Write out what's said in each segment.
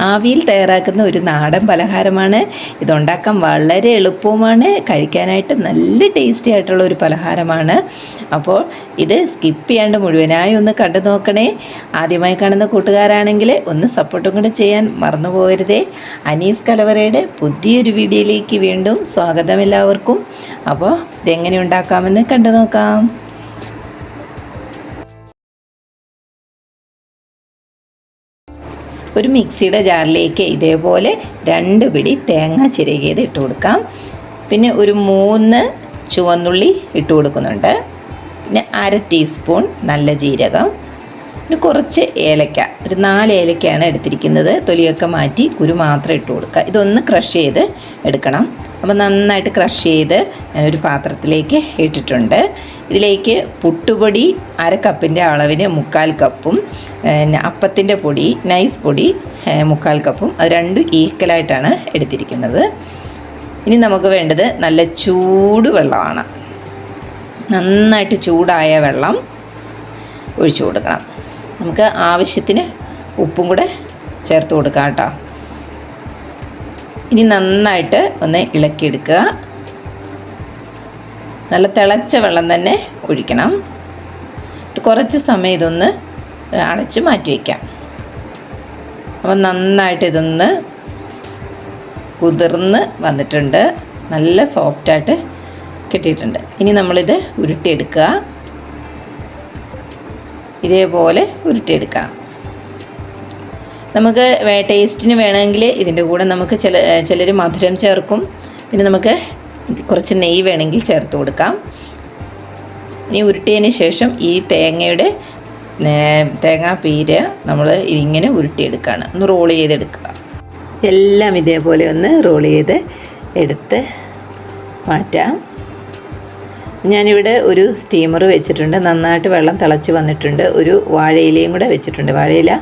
ആവിയിൽ തയ്യാറാക്കുന്ന ഒരു നാടൻ പലഹാരമാണ്. ഇതുണ്ടാക്കാൻ വളരെ എളുപ്പവുമാണ്. കഴിക്കാനായിട്ട് നല്ല ടേസ്റ്റി ആയിട്ടുള്ള ഒരു പലഹാരമാണ്. അപ്പോൾ ഇത് സ്കിപ്പ് ചെയ്യാണ്ട് മുഴുവനായി ഒന്ന് കണ്ടു നോക്കണേ. ആദ്യമായി കാണുന്ന കൂട്ടുകാരാണെങ്കിൽ ഒന്ന് സപ്പോർട്ടും കൂടെ ചെയ്യാൻ മറന്നു പോകരുതേ. അനീസ് കലവറയുടെ പുതിയൊരു വീഡിയോയിലേക്ക് വീണ്ടും സ്വാഗതം എല്ലാവർക്കും. അപ്പോൾ ഇതെങ്ങനെ ഉണ്ടാക്കാമെന്ന് കണ്ടു നോക്കാം. ഒരു മിക്സിയുടെ ജാറിലേക്ക് ഇതേപോലെ രണ്ട് പിടി തേങ്ങ ചിരകിയത് ഇട്ട് കൊടുക്കാം. പിന്നെ ഒരു മൂന്ന് ചുവന്നുള്ളി ഇട്ട് കൊടുക്കുന്നുണ്ട്. പിന്നെ അര ടീസ്പൂൺ നല്ല ജീരകം. പിന്നെ കുറച്ച് ഏലക്ക. ഒരു നാല് ഏലക്കയാണ് എടുത്തിരിക്കുന്നത്. തൊലിയൊക്കെ മാറ്റി കുരു മാത്രം ഇട്ട് കൊടുക്കുക. ഇതൊന്ന് ക്രഷ് ചെയ്ത് എടുക്കണം. അപ്പോൾ നന്നായിട്ട് ക്രഷ് ചെയ്ത് ഞാനൊരു പാത്രത്തിലേക്ക് ഇട്ടിട്ടുണ്ട്. ഇതിലേക്ക് പുട്ടുപൊടി അര കപ്പിന്റെ അളവിന് മുക്കാൽ കപ്പും അപ്പത്തിന്റെ പൊടി നൈസ് പൊടി മുക്കാൽ കപ്പും. അത് രണ്ടും ഈക്വലായിട്ടാണ് എടുത്തിരിക്കുന്നത്. ഇനി നമുക്ക് വേണ്ടത് നല്ല ചൂട് വെള്ളമാണ്. നന്നായിട്ട് ചൂടായ വെള്ളം ഒഴിച്ചു കൊടുക്കണം. നമുക്ക് ആവശ്യത്തിന് ഉപ്പും കൂടെ ചേർത്ത് കൊടുക്കാം കേട്ടോ. ഇനി നന്നായിട്ട് ഒന്ന് ഇളക്കിയെടുക്കുക. നല്ല തിളച്ച വെള്ളം തന്നെ ഒഴിക്കണം. കുറച്ച് സമയം ഇതൊന്ന് അടച്ച് മാറ്റി വയ്ക്കാം അപ്പം നന്നായിട്ട് ഇതൊന്ന് കുതിർന്ന് വന്നിട്ടുണ്ട്. നല്ല സോഫ്റ്റായിട്ട് കിട്ടിയിട്ടുണ്ട്. ഇനി നമ്മളിത് ഉരുട്ടിയെടുക്കുക. ഇതേപോലെ ഉരുട്ടിയെടുക്കാം നമുക്ക് ടേസ്റ്റിന് വേണമെങ്കിൽ ഇതിന്റെ കൂടെ നമുക്ക് ചില ചിലർ മധുരം ചേർക്കും. പിന്നെ നമുക്ക് കുറച്ച് നെയ്യ് വേണമെങ്കിൽ ചേർത്ത് കൊടുക്കാം. ഇനി ഉരുട്ടിയതിന് ശേഷം ഈ തേങ്ങയുടെ തേങ്ങാ തേങ്ങാപ്പീര് നമ്മൾ ഇങ്ങനെ ഉരുട്ടിയെടുക്കുകയാണ്. ഒന്ന് റോൾ ചെയ്തെടുക്കുക. എല്ലാം ഇതേപോലെ ഒന്ന് റോൾ ചെയ്ത് എടുത്ത് മാറ്റാം. ഞാനിവിടെ ഒരു സ്റ്റീമർ വെച്ചിട്ടുണ്ട്. നന്നായിട്ട് വെള്ളം തിളച്ച് വന്നിട്ടുണ്ട്. ഒരു വാഴയിലയും കൂടെ വെച്ചിട്ടുണ്ട്. വാഴയില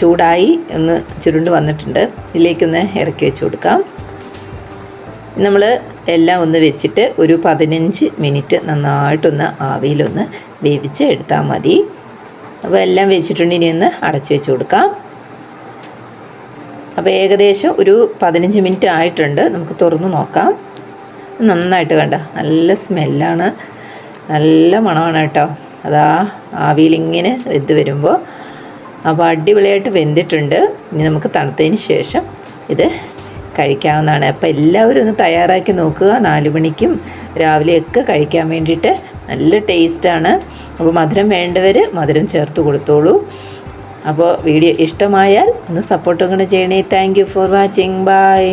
ചൂടായി ഒന്ന് ചുരുണ്ട് വന്നിട്ടുണ്ട്. ഇതിലേക്കൊന്ന് ഇറക്കി വെച്ച് കൊടുക്കാം. നമ്മൾ എല്ലാം ഒന്ന് വെച്ചിട്ട് ഒരു പതിനഞ്ച് മിനിറ്റ് നന്നായിട്ടൊന്ന് ആവിയിലൊന്ന് വേവിച്ച് എടുത്താൽ മതി. അപ്പോൾ എല്ലാം വെച്ചിട്ടുണ്ട് ഇനി ഒന്ന് അടച്ച് വെച്ച് കൊടുക്കാം. അപ്പോൾ ഏകദേശം ഒരു പതിനഞ്ച് മിനിറ്റ് ആയിട്ടുണ്ട്. നമുക്ക് തുറന്ന് നോക്കാം. നന്നായിട്ട് കണ്ട നല്ല സ്മെല്ലാണ്. നല്ല മണമാണ് കേട്ടോ. അതാ ആവിയിലിങ്ങനെ വെന്ത് വരുമ്പോൾ അപ്പോൾ അടിപൊളിയായിട്ട് വെന്തിട്ടുണ്ട്. ഇനി നമുക്ക് തണുത്തതിന് ശേഷം ഇത് കഴിക്കാവുന്നതാണ്. അപ്പോൾ എല്ലാവരും ഒന്ന് തയ്യാറാക്കി നോക്കുക. നാല് മണിക്കും രാവിലെയൊക്കെ കഴിക്കാൻ വേണ്ടിയിട്ട് നല്ല ടേസ്റ്റാണ്. അപ്പോൾ മധുരം വേണ്ടവർ മധുരം ചേർത്ത് കൊടുത്തോളൂ. അപ്പോൾ വീഡിയോ ഇഷ്ടമായാൽ ഒന്ന് സപ്പോർട്ടും കൂടെ ചെയ്യണേ. Thank for watching bye